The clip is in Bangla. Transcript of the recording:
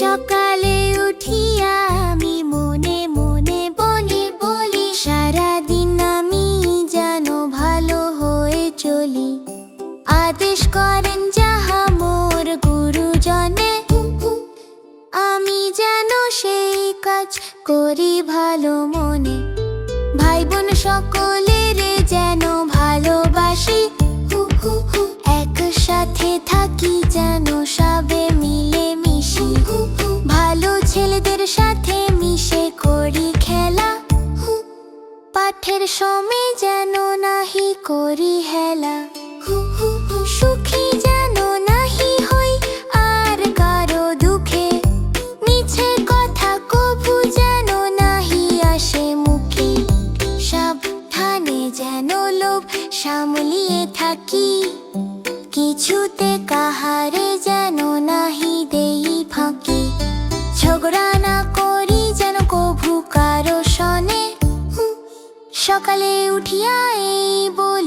সকালে উঠিয়া আমি মনে মনে বলি বলি, সারাদিন আমি যেন ভালো হয়ে চলি। আদেশ করেন যাহা মোর গুরুজনে, আমি যেন সেই কাজ করি ভালো মনে। পাঠের সময় যেন নাহি করি হেলা। সুখী যেন নাহি হই আর কারও দুঃখে। মিছে কথা কভু যেন নাহি আসে মুখে। সাবধানে যেন লোভ সামলিয়ে থাকি। কিছুতে কাহারে সকালে উঠিয়া এই বলি